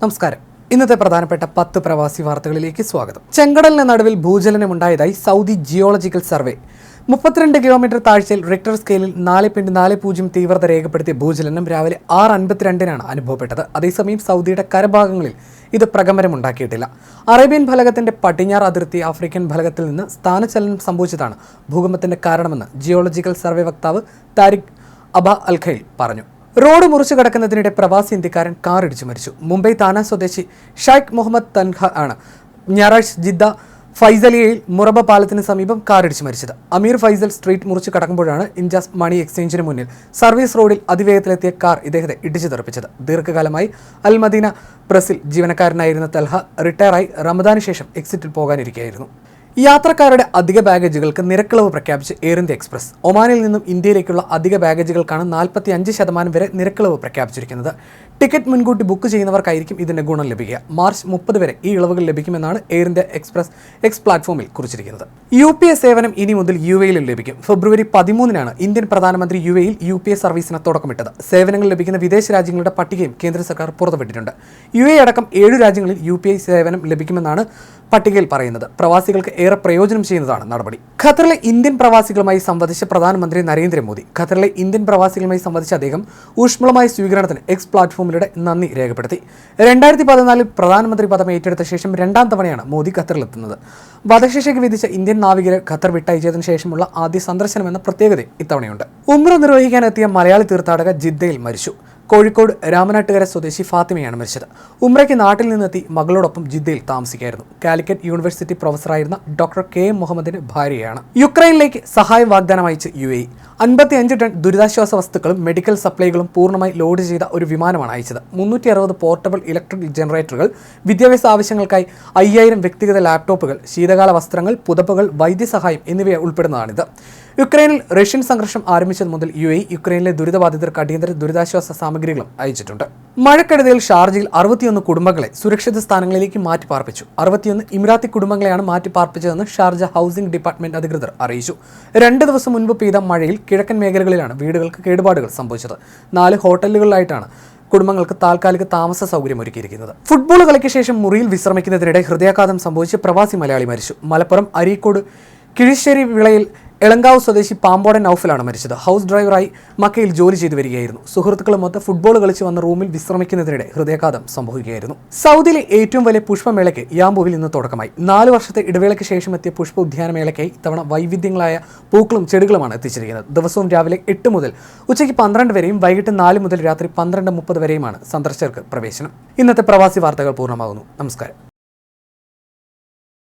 നമസ്കാരം. ഇന്നത്തെ പ്രധാനപ്പെട്ട പത്ത് പ്രവാസി വാർത്തകളിലേക്ക് സ്വാഗതം. ചെങ്കടലിന് നടുവിൽ ഭൂചലനമുണ്ടായതായി സൗദി ജിയോളജിക്കൽ സർവേ. മുപ്പത്തിരണ്ട് കിലോമീറ്റർ താഴ്ചയിൽ റിക്ടർ സ്കെയിലിൽ നാല് പോയിന്റ് നാല് പൂജ്യം തീവ്രത രേഖപ്പെടുത്തിയ ഭൂചലനം രാവിലെ ആറ് അൻപത്തിരണ്ടിനാണ് അനുഭവപ്പെട്ടത്. അതേസമയം സൗദിയുടെ കരഭാഗങ്ങളിൽ ഇത് പ്രകമ്പനമുണ്ടാക്കിയിട്ടില്ല അറേബ്യൻ ഫലകത്തിന്റെ പടിഞ്ഞാറ് അതിർത്തി ആഫ്രിക്കൻ ഫലകത്തിൽ നിന്ന് സ്ഥാനചലനം സംഭവിച്ചതാണ് ഭൂകമ്പത്തിന്റെ കാരണമെന്ന് ജിയോളജിക്കൽ സർവേ വക്താവ് താരിഖ് അബ അൽഖൈൽ പറഞ്ഞു. റോഡ് മുറിച്ചു കടക്കുന്നതിനിടെ പ്രവാസി ഇന്ത്യക്കാരൻ കാർ ഇടിച്ചു മരിച്ചു. മുംബൈ താന സ്വദേശി ഷൈഖ് മുഹമ്മദ് തൻഹ ആണ്. ഞായറാഴ്ച ജിദ്ദ ഫൈസലിയയിൽ മുറബ പാലത്തിന് സമീപം കാർ ഇടിച്ചു മരിച്ചത്. അമീർ ഫൈസൽ സ്ട്രീറ്റ് മുറിച്ച് കടക്കുമ്പോഴാണ് ഇൻജാസ് മണി എക്സ്ചേഞ്ചിന് മുന്നിൽ സർവീസ് റോഡിൽ അതിവേഗത്തിലെത്തിയ കാർ ഇദ്ദേഹത്തെ ഇടിച്ചു തെറിപ്പിച്ചത്. ദീർഘകാലമായി അൽ മദീന പ്രസിൽ ജീവനക്കാരനായിരുന്ന തൽഹ റിട്ടയറായി റമദാന് ശേഷം എക്സിറ്റിൽ പോകാനിരിക്കുകയായിരുന്നു യാത്രക്കാരുടെ അധിക ബാഗേജുകൾക്ക് നിരക്കിളവ് പ്രഖ്യാപിച്ച് എയർ ഇന്ത്യ എക്സ്പ്രസ്. ഒമാനിൽ നിന്നും ഇന്ത്യയിലേക്കുള്ള അധിക ബാഗേജുകൾക്കാണ് നാൽപ്പത്തി അഞ്ച് ശതമാനം വരെ നിരക്കിളവ് പ്രഖ്യാപിച്ചിരിക്കുന്നത്. ടിക്കറ്റ് മുൻകൂട്ടി ബുക്ക് ചെയ്യുന്നവർക്കായിരിക്കും ഇതിന്റെ ഗുണം ലഭിക്കുക. മാർച്ച് മുപ്പത് വരെ ഈ ഇളവുകൾ ലഭിക്കുമെന്നാണ് എയർ ഇന്ത്യ എക്സ്പ്രസ് എക്സ് പ്ലാറ്റ്ഫോമിൽ കുറിച്ചിരിക്കുന്നത്. യു പി എ സേവനം ഇനി മുതൽ യു എയിലും ലഭിക്കും. ഫെബ്രുവരി പതിമൂന്നിനാണ് ഇന്ത്യൻ പ്രധാനമന്ത്രി യു എയിൽ യു പി എ സർവീസിന് തുടക്കമിട്ടത്. സേവനങ്ങൾ ലഭിക്കുന്ന വിദേശ രാജ്യങ്ങളുടെ പട്ടികയും കേന്ദ്ര സർക്കാർ പുറത്തുവിട്ടിട്ടുണ്ട്. യു എ അടക്കം ഏഴ് രാജ്യങ്ങളിൽ യു പി ഐ സേവനം ലഭിക്കുമെന്നാണ് പട്ടികയിൽ പറയുന്നത്. പ്രവാസികൾക്ക് ഏറെ പ്രയോജനം ചെയ്യുന്നതാണ് നടപടി. ഖത്തറിലെ ഇന്ത്യൻ പ്രവാസികളുമായി സംവദിച്ച പ്രധാനമന്ത്രി നരേന്ദ്രമോദി ഖത്തറിലെ ഇന്ത്യൻ പ്രവാസികളുമായി സംവദിച്ച അദ്ദേഹം ഊഷ്മളമായ സ്വീകരണത്തിന് എക്സ് പ്ലാറ്റ്ഫോമിലൂടെ നന്ദി രേഖപ്പെടുത്തി. രണ്ടായിരത്തി പതിനാലിൽ പ്രധാനമന്ത്രി പദം ഏറ്റെടുത്ത ശേഷം രണ്ടാം തവണയാണ് മോദി ഖത്തറിലെത്തുന്നത്. വധശിക്ഷയ്ക്ക് വിധിച്ച ഇന്ത്യൻ നാവികരെ ഖത്തർ വിട്ടയച്ചതിനു ശേഷമുള്ള ആദ്യ സന്ദർശനമെന്ന പ്രത്യേകത ഇത്തവണയുണ്ട്. ഉമ്ര നിർവഹിക്കാനെത്തിയ മലയാളി തീർത്ഥാടക ജിദ്ദയിൽ മരിച്ചു. കോഴിക്കോട് രാമനാട്ടുകര സ്വദേശി ഫാത്തിമയാണ് മരിച്ചത്. ഉമ്രയ്ക്ക് നാട്ടിൽ നിന്നെത്തി മകളോടൊപ്പം ജിദ്ദയിൽ താമസിക്കായിരുന്നു കാലിക്കറ്റ് യൂണിവേഴ്സിറ്റി പ്രൊഫസറായിരുന്ന ഡോക്ടർ കെ എം മുഹമ്മദിന്റെ ഭാര്യയാണ് യുക്രൈനിലേക്ക് സഹായം വാഗ്ദാനം അയച്ച് യു എ അൻപത്തിയഞ്ച് ടൺ ദുരിതാശ്വാസ വസ്തുക്കളും മെഡിക്കൽ സപ്ലൈകളും പൂർണമായി ലോഡ് ചെയ്ത ഒരു വിമാനമാണ് അയച്ചത്. മുന്നൂറ്റി അറുപത് പോർട്ടബിൾ ഇലക്ട്രിക് ജനറേറ്ററുകൾ വിദ്യാഭ്യാസ ആവശ്യങ്ങൾക്കായി അയ്യായിരം വ്യക്തിഗത ലാപ്ടോപ്പുകൾ ശീതകാല വസ്ത്രങ്ങൾ പുതപ്പുകൾ വൈദ്യസഹായം എന്നിവ ഉൾപ്പെടുന്നതാണിത്. യുക്രൈനിൽ റഷ്യൻ സംഘർഷം ആരംഭിച്ചത് മുതൽ യു എ യുക്രൈനിലെ ദുരിതബാധിതർക്ക് അടിയന്തര ദുരിതാശ്വാസ സാമഗ്രികളും അയച്ചിട്ടുണ്ട്. മഴക്കെടുതിയിൽ ഷാർജയിൽ അറുപത്തിയൊന്ന് കുടുംബങ്ങളെ സുരക്ഷിത സ്ഥാനങ്ങളിലേക്ക് മാറ്റി പാർപ്പിച്ചു അറുപത്തിയൊന്ന് ഇമിറാത്തി കുടുംബങ്ങളെയാണ് മാറ്റി പാർപ്പിച്ചതെന്ന് ഷാർജ ഹൗസിംഗ് ഡിപ്പാർട്ട്മെന്റ് അധികൃതർ അറിയിച്ചു. രണ്ട് ദിവസം മുൻപ് പെയ്ത മഴയിൽ കിഴക്കൻ മേഖലകളിലാണ് വീടുകൾക്ക് കേടുപാടുകൾ സംഭവിച്ചത്. നാല് ഹോട്ടലുകളിലായിട്ടാണ് കുടുംബങ്ങൾക്ക് താൽക്കാലിക താമസ സൗകര്യം ഒരുക്കിയിരിക്കുന്നത്. ഫുട്ബോൾ കളിക്ക് ശേഷം മുറിയിൽ വിശ്രമിക്കുന്നതിനിടെ ഹൃദയാഘാതം സംഭവിച്ച് പ്രവാസി മലയാളി മരിച്ചു. മലപ്പുറം അരീക്കോട് കിഴിശ്ശേരി വിളയിൽ എളങ്കാവ് സ്വദേശി പാമ്പോടൻ നൌഫലാണ് മരിച്ചത്. ഹൗസ് ഡ്രൈവറായി മക്കയിൽ ജോലി ചെയ്തു വരികയായിരുന്നു. സുഹൃത്തുക്കളുമൊത്ത് ഫുട്ബോൾ കളിച്ച് വന്ന റൂമിൽ വിശ്രമിക്കുന്നതിനിടെ ഹൃദയാഘാതം സംഭവിക്കുകയായിരുന്നു. സൗദിയിലെ ഏറ്റവും വലിയ പുഷ്പമേളയ്ക്ക് യാംബുവിൽ ഇന്ന് തുടക്കമായി. നാല് വർഷത്തെ ഇടവേളയ്ക്ക് ശേഷം എത്തിയ പുഷ്പ ഉദ്യാനമേളയ്ക്കായി ഇത്തവണ വൈവിധ്യങ്ങളായ പൂക്കളും ചെടികളുമാണ് എത്തിച്ചിരിക്കുന്നത്. ദിവസവും രാവിലെ എട്ട് മുതൽ ഉച്ചയ്ക്ക് പന്ത്രണ്ട് വരെയും വൈകിട്ട് നാല് മുതൽ രാത്രി പന്ത്രണ്ട് മുപ്പത് വരെയുമാണ് സന്ദർശകർക്ക് പ്രവേശനം. ഇന്നത്തെ പ്രവാസി വാർത്തകൾ പൂർണമാകുന്നു. നമസ്കാരം.